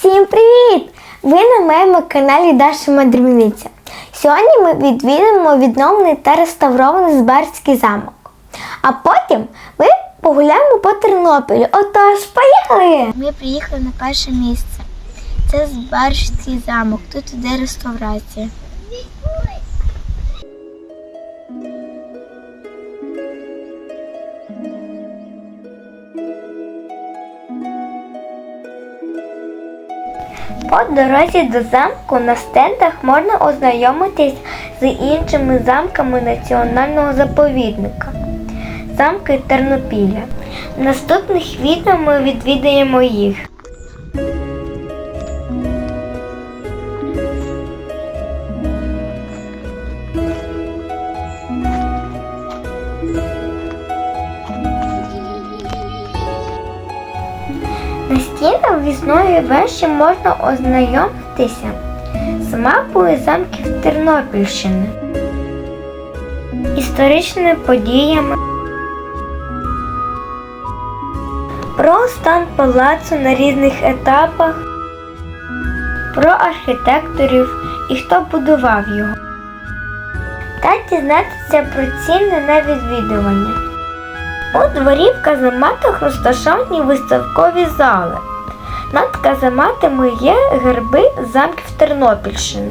Всім привіт! Ви на моєму каналі Даша Мандрівниця. Сьогодні ми відвідуємо відновлений та реставрований Збарський замок. А потім ми погуляємо по Тернопілю. Отож, поїхали! Ми приїхали на перше місце. Це Збарський замок. Тут іде реставрація. По дорозі до замку на стендах можна ознайомитись з іншими замками національного заповідника. Замки Тернопіля. Наступних відео ми відвідаємо їх. В'їзної вежі можна ознайомитися. З мапою замків Тернопільщини, історичними подіями, про стан палацу на різних етапах, про архітекторів і хто будував його, та дізнатися про ціни на відвідування. У дворі в казематах розташовані виставкові зали. Над казематами є герби замків Тернопільщини.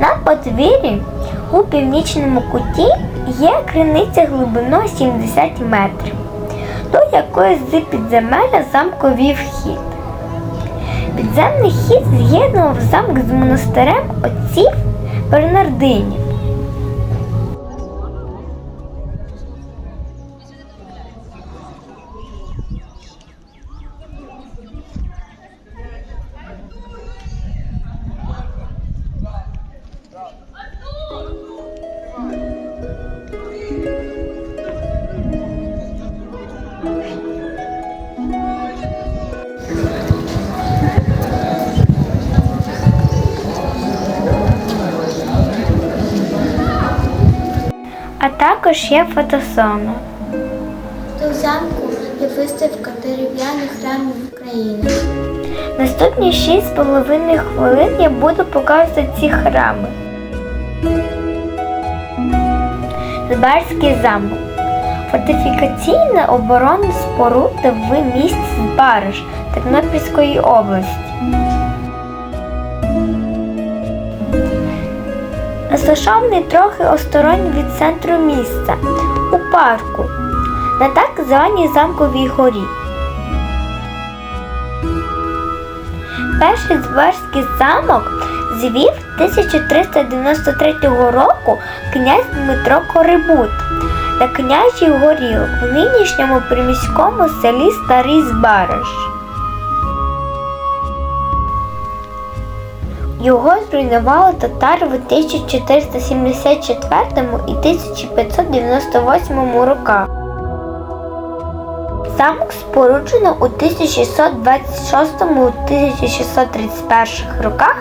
На подвір'ї у північному куті є криниця глибиною 70 метрів, до якої з підземелля замку вів хід. Підземний хід з'єднував замок з монастирем отців Бернардинів. Також є фотосона. У замку є виставка дерев'яних храмів України. Наступні 6,5 хвилин я буду показувати ці храми. Збарський замок. Фортифікаційна оборонна споруда в місті Збараж Тернопільської області. Розташований трохи осторонь від центру міста, у парку, на так званій замковій горі. Перший Збарський замок звів 1393 року князь Дмитро Корибут на княжій горі в нинішньому приміському селі Старий Збараж. Його зруйнували татари в 1474 і 1598 роках. Замок споруджено у 1626-1631 роках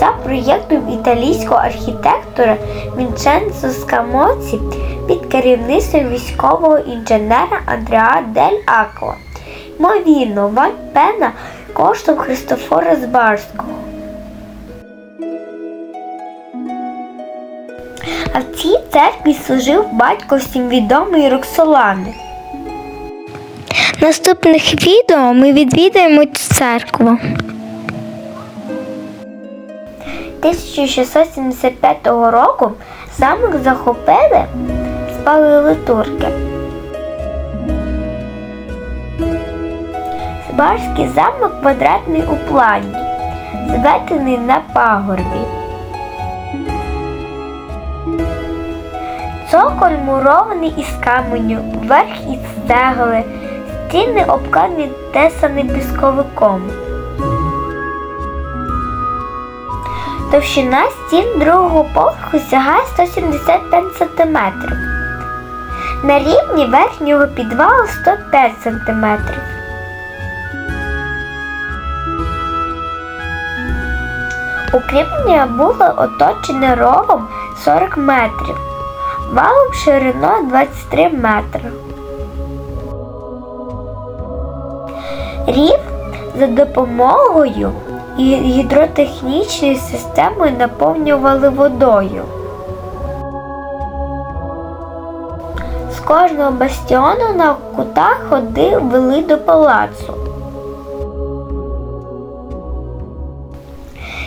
за проєктом італійського архітектора Вінченцо Скамоці під керівництвом військового інженера Андреа Дель Аква. Ймовірно, Ван Пена коштом Христофора Збарського. А в цій церкві служив батько всім відомий Роксолани. Наступних відео ми відвідаємо цю церкву. 1675 року замок захопили, спалили турки. Збарський замок квадратний у плані, зведений на пагорбі. Цоколь мурований із каменю, верх із цегли, стіни обкладені тесаним пісковиком. Товщина стін другого поверху сягає 175 см. На рівні верхнього підвалу 105 см. Укріплення було оточене ровом 40 метрів, валом шириною 23 метри. Рів за допомогою гідротехнічної системи наповнювали водою. З кожного бастіону на кутах ходи вели до палацу.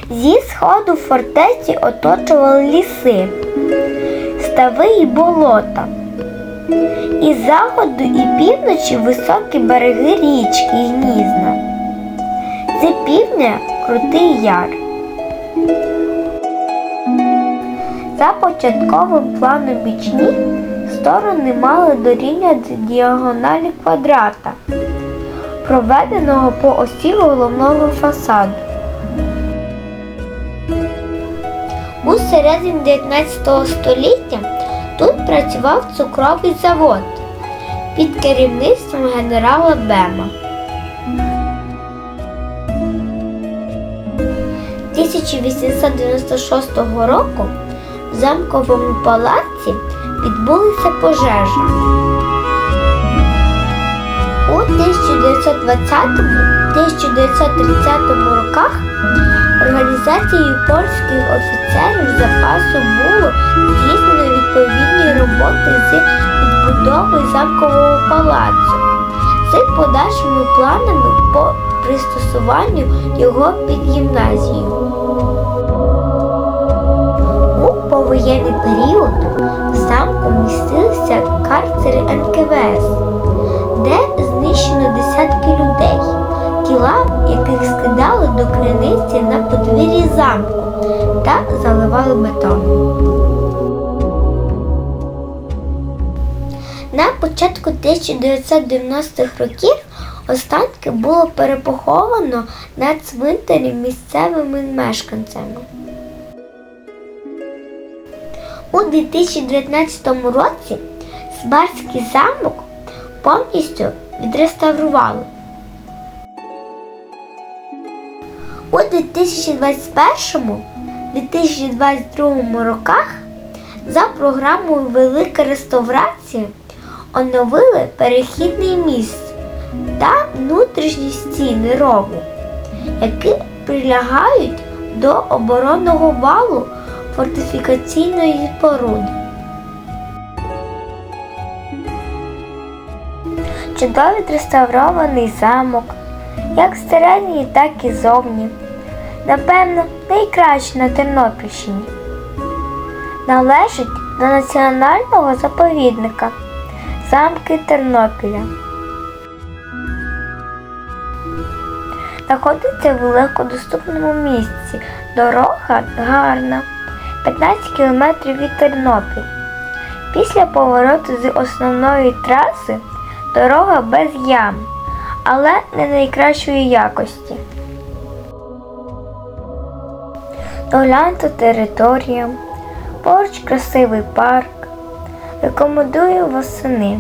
Зі сходу фортеці оточували ліси, стави і болота. Із заходу і півночі високі береги річки і гнізна. З півдня крутий яр. За початковим планом бічні сторони мали дорівняти діагоналі квадрата, проведеного по осі головного фасаду. У середині 19 століття тут працював цукровий завод під керівництвом генерала Бема. 1896 року в замковому палаці відбулася пожежа. У 1920-1930 роках організацією польських офіцерів запасу було здійснено відповідні роботи з відбудови замкового палацу з подальшими планами по пристосуванню його під гімназію. У повоєнний період в замку містилися карцери НКВС, де знищено десятки людей, тіла яких скидали до криниці на подвір'ї замку та заливали бетоном. На початку 1990-х років останки було перепоховано на цвинтарі місцевими мешканцями. У 2019 році Збарський замок повністю відреставрували. У 2021-2022 роках за програмою Велика реставрація оновили перехідний міст та внутрішні стіни рову, які прилягають до оборонного валу фортифікаційної споруди. Чудово відреставрований замок, як всередині, так і зовні. Напевно, найкращий на Тернопільщині. Належить до національного заповідника замки Тернопіля. Знаходиться в легкодоступному місці. Дорога гарна, 15 кілометрів від Тернопіль. Після повороту з основної траси дорога без ям, але не найкращої якості. Доглянута територія, поруч красивий парк. Рекомендую восени.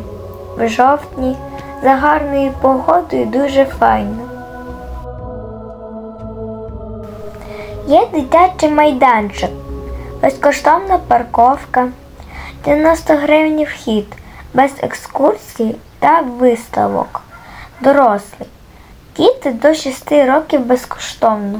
В жовтні за гарною погодою дуже файно. Є дитячий майданчик, безкоштовна парковка, 90 гривень вхід, без екскурсій та виставок. Дорослий. Діти до 6 років безкоштовно.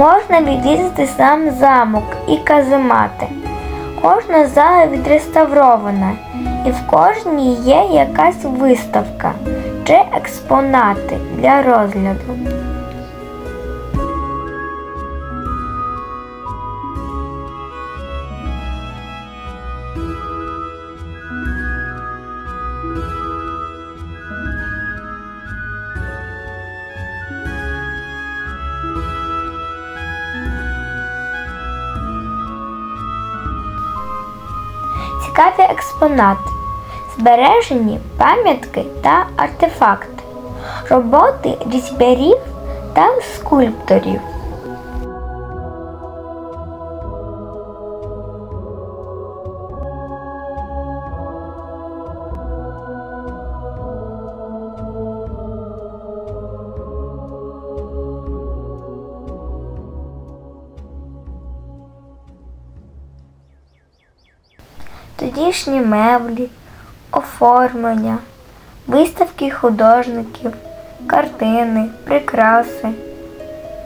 Можна відвідати сам замок і каземати. Кожна зала відреставрована, і в кожній є якась виставка чи експонати для розгляду. Експонати. збережені пам'ятки та артефакти, роботи різьбярів та скульпторів. Тодішні меблі, оформлення, виставки художників, картини, прикраси,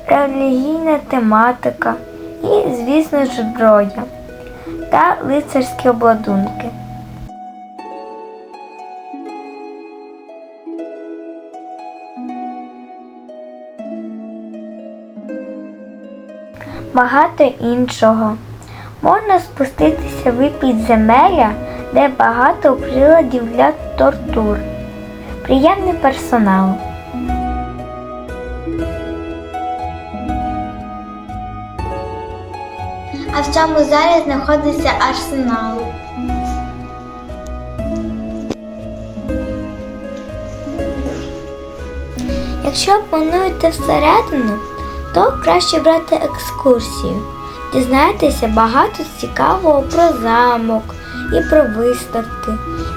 релігійна тематика і, звісно ж, зброя та лицарські обладунки. Багато іншого. Можна спуститися в підземелля, де багато приладів для тортур. Приємний персонал. А в цьому залі знаходиться арсенал. Якщо плануєте всередину, то краще брати екскурсію. Дізнайтеся багато цікавого про замок і про виставки,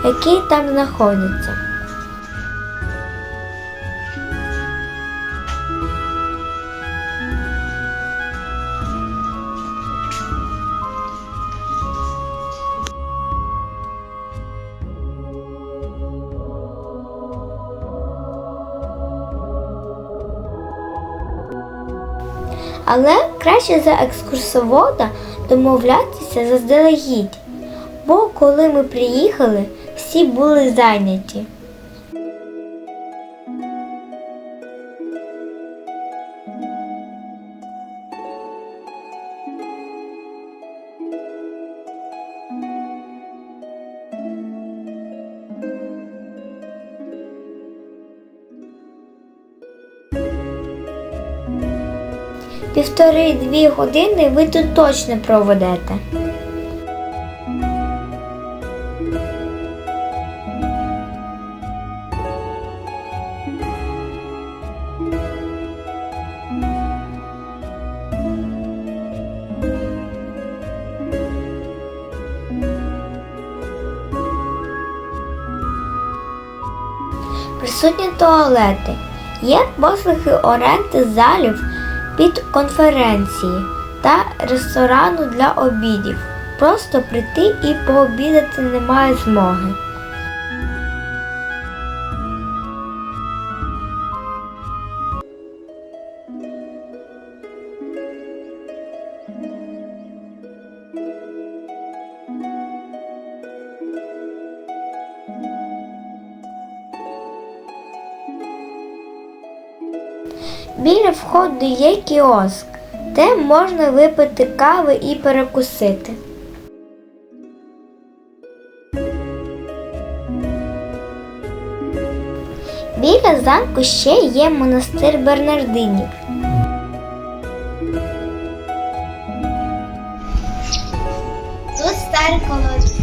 які там знаходяться. Але краще за екскурсовода домовлятися заздалегідь, бо коли ми приїхали, всі були зайняті. Півтори-дві години ви тут точно проведете. Присутні туалети. Є послуги оренди залів під конференції та ресторану для обідів. Просто прийти і пообідати немає змоги. Біля є кіоск, де можна випити кави і перекусити. Біля замку ще є монастир Бернардинів. Тут старий колодязь.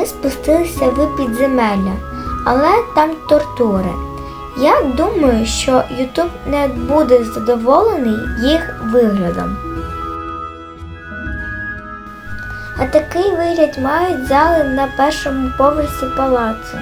Ми спустилися в підземелля, але там тортури. Я думаю, що Ютуб не буде задоволений їх виглядом. А такий вигляд мають зали на першому поверсі палацу.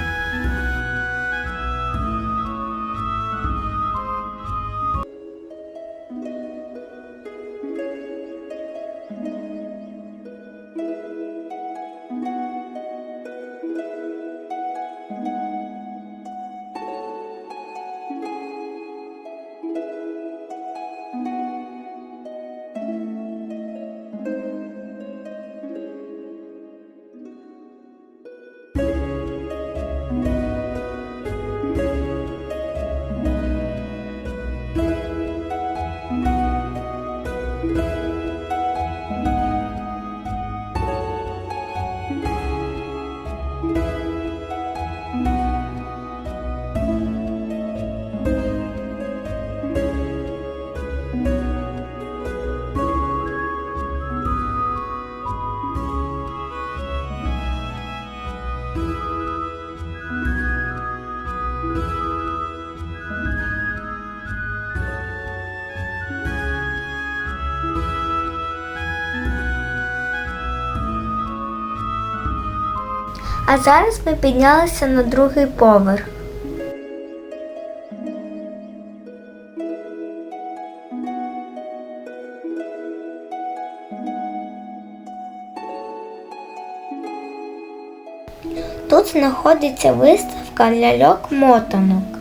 А зараз ми піднялися на другий поверх. Тут знаходиться виставка ляльок-мотанок.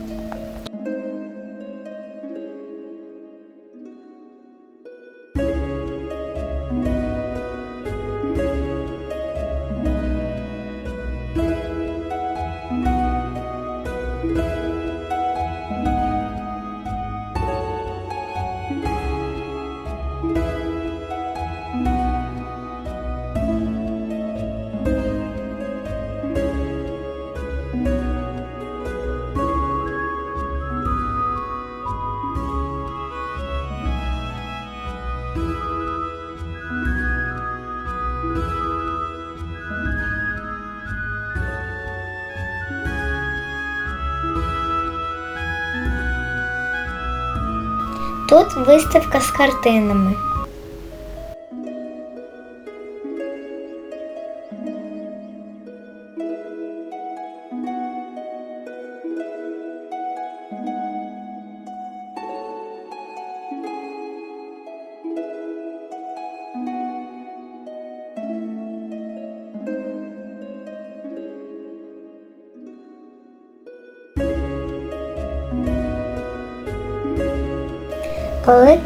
Тут виставка з картинами.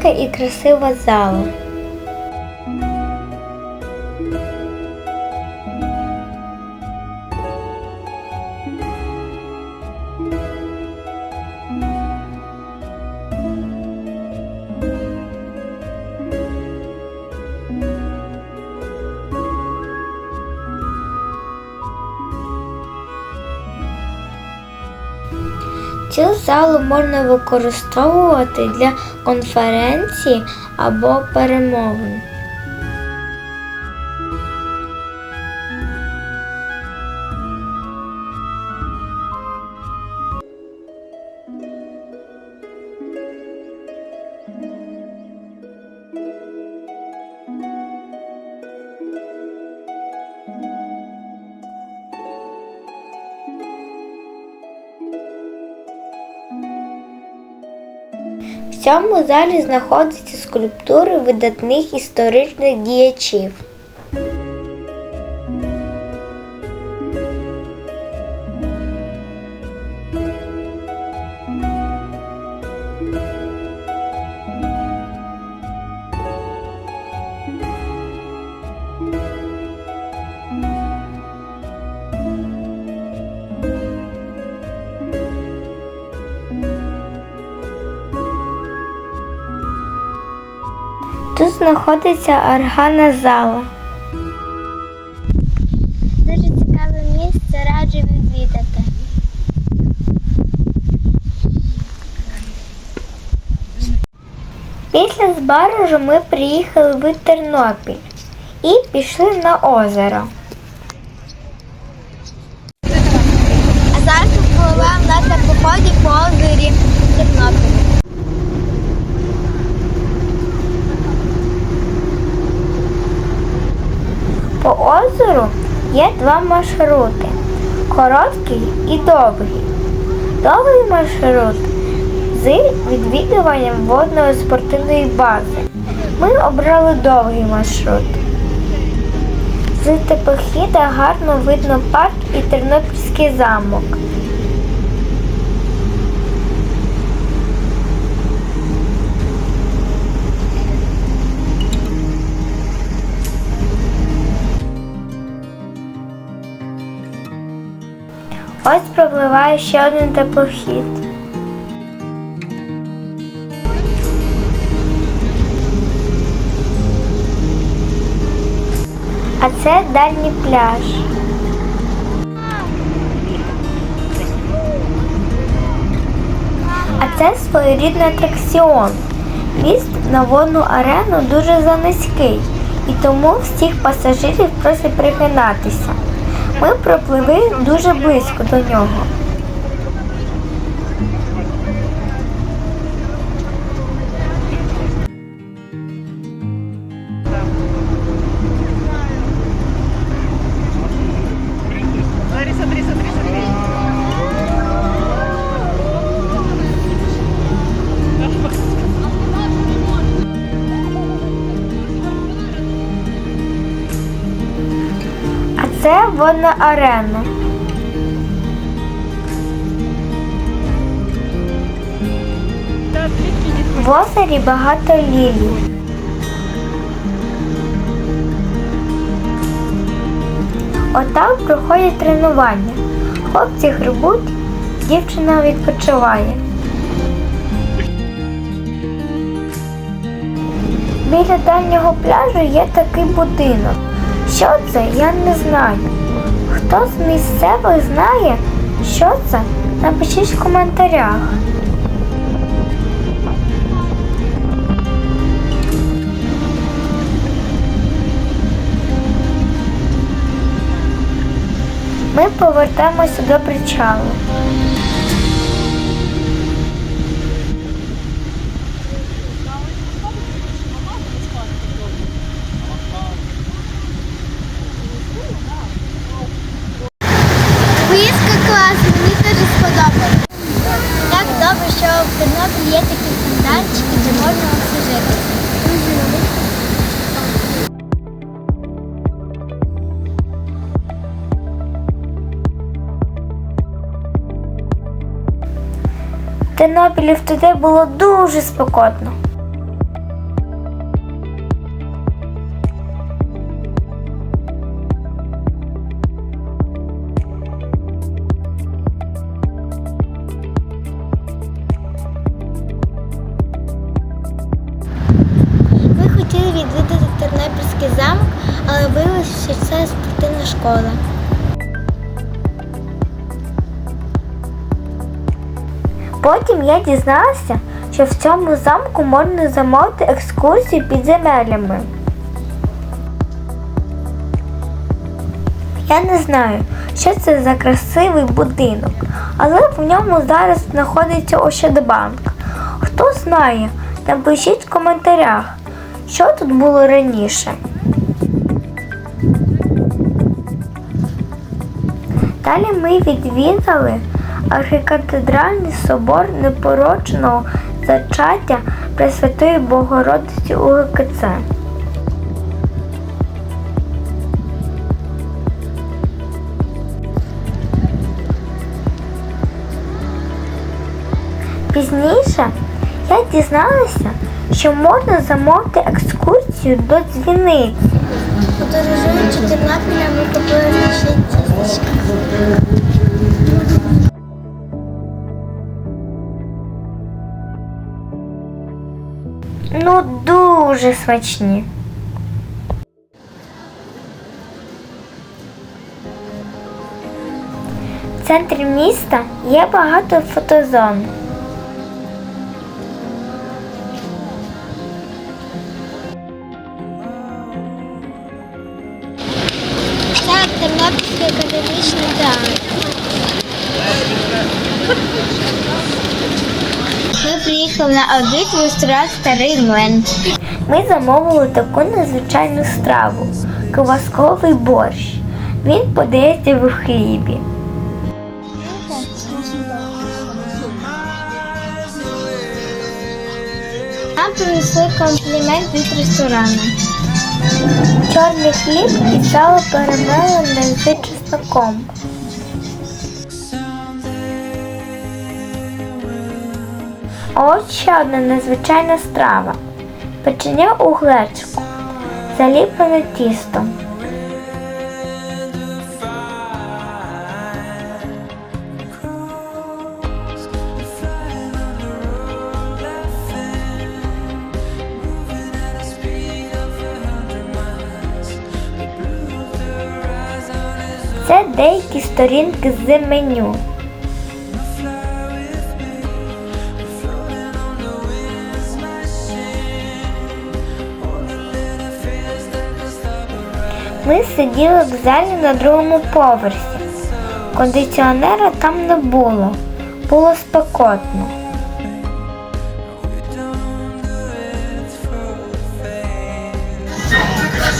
Велика і красива зала. Залу можна використовувати для конференції або перемовин. Цьому залі знаходяться скульптури видатних історичних діячів. Знаходиться органна зала. Дуже цікаве місце, раджу відвідати. Після Збаражу ми приїхали в Тернопіль і пішли на озеро. А зараз ми впливаємо на теплоході по озері Тернопіль. По озеру є два маршрути короткий і довгий. Довгий маршрут з відвідуванням водної спортивної бази. Ми обрали довгий маршрут. З тепохіда гарно видно парк і Тернопільський замок. Ось пропливає ще один теплохід. А це дальній пляж. А це своєрідний атракціон. В'їзд на водну арену дуже занизький, і тому всіх пасажирів просять пригинатися. Ми пропливли дуже близько до нього. Це водна арена. В озері багато лілій. Отак проходять тренування. Хлопці грибуть, дівчина відпочиває. Біля дальнього пляжу є такий будинок. Що це, я не знаю. Хто з місцевих знає, що це, напишіть в коментарях. Ми повертаємося до причалу. Тернопілі тоді було дуже спекотно. Ми хотіли відвідати Тернопільський замок, але виявилося, що це спортивна школа. Потім я дізналася, що в цьому замку можна замовити екскурсію підземеллями. Я не знаю, що це за красивий будинок, але в ньому зараз знаходиться Ощадбанк. Хто знає, напишіть в коментарях, що тут було раніше. Далі ми відвідали архікатедральний собор непорочного зачаття Пресвятої Богородиці УГКЦ. Пізніше я дізналася, що можна замовити екскурсію до дзвіниці. Подорожуючи Тернопілем, ми купили Ну, дуже смачні. В центрі міста є багато фотозон. Це Тернопільський академічний театр. Ми приїхали на обід в ресторан Старий Млин. Ми замовили таку незвичайну страву квасковий борщ. Він подається в хлібі. Нам принесли комплімент від ресторану. Чорний хліб і сало перемелене з чесноком. Ось ще одна незвичайна страва. Печення у глечику, заліплене тістом. Це деякі сторінки з меню. Ми сиділи в залі на другому поверсі. Кондиціонера там не було. Було спекотно.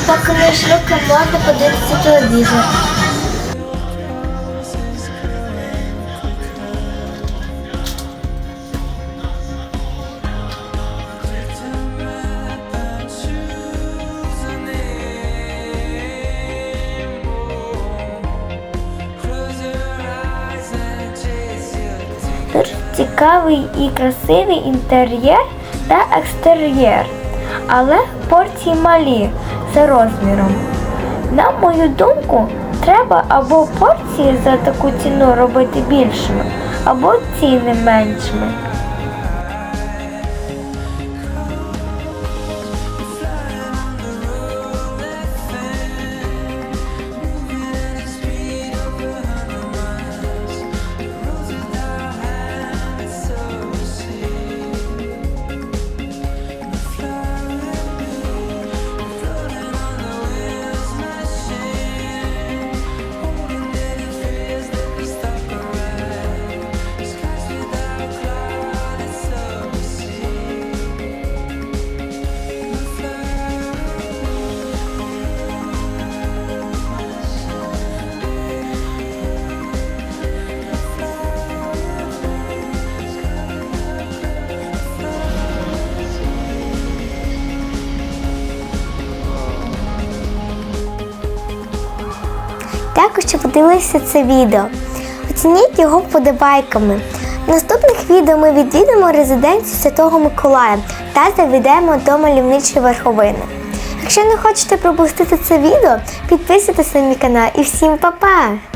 Поки ми йшли можна подивитися телевізор. Цікавий і красивий інтер'єр та екстер'єр, але порції малі за розміром. На мою думку, треба або порції за таку ціну робити більшими, або ціни меншими. Подивилися це відео. Оцініть його подобайками. В наступних відео ми відвідимо резиденцію Святого Миколая та завідемо до мальовничої верховини. Якщо не хочете пропустити це відео, підписуйтесь на мій канал і всім па-па!